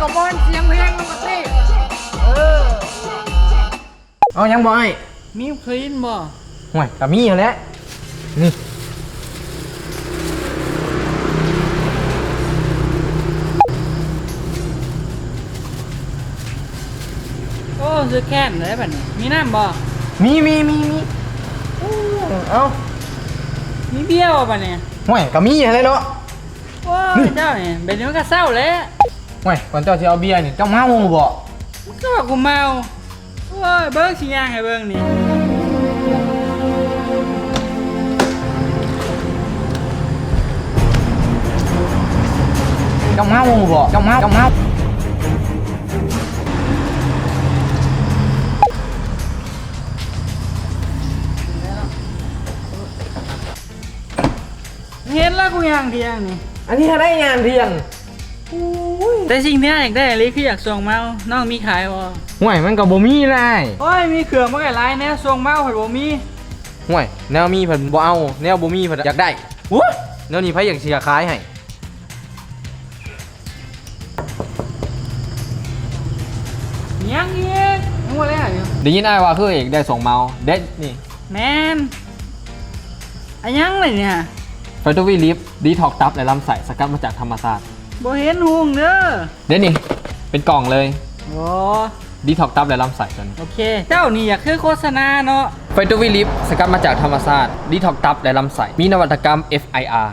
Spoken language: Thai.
กับบอลเสียงเพลงมันก็เออ เอายังบ่ไอ้มีเคยยินบ่ห่วยแต่มีอยู่แล้วนี่โอ้ซื้อแค่นเลยแบบนี้มีน้ำบ่มีมีมีมีเอ้ามีเบี้ยวบ่เนี่ยห่วยก็มีอยู่แล้วเนาะ โอ้ยเจ้าเนี่ยเบบนี้ก็เศร้าเลย ห่วยก่อนเจ้าสิเอาเบียร์นี่เจ้าเมาบ่มันก็บอกกูเมาโอ้ยเบิ้งสิย่างให้เบิ้งนี่เจ้าเมาบ่เจ้าเมาเจ้าเมาเห็นแล้วกูย่างเที่ยงนี่อันนี้ถ้าได้งานเรียนแต่สิ่งที่อยากได้เลยคืออยากส่งเมา น้องมีขายบ่ห่วยมันก็บ่มีได้โอ้ยมีเครื่องมาไก่ลายแน่ส่งเมาเพิ่นบ่มีห่วยแนวมีเพิ่นบ่เอา แนวบ่มีเพิ่นอยากได้โอ้ยแนวนี้ไผอยากสิขายให้ยังอีกยังบ่ได้อยู่ได้ยินอ้ายว่าคือเอกได้ส่งเมาเด็ดนี่แมนอันยังเลยเนี่ยไฟตวีลิฟดีท็อกตับและลำไส้สกัดมาจากธรรมชาติ บ่เห็นหุงเด้อเด็ดนี่เป็นกล่องเลยโอ้ดีท็อกตับและลำไส้ตัวนี้โอเค เจ้านี่อยากคือโฆษณาเนาะไฟตวีลิฟสกัดมาจากธรรมชาติดีท็อกตับและลำไส้มีนวัตกรรม FIR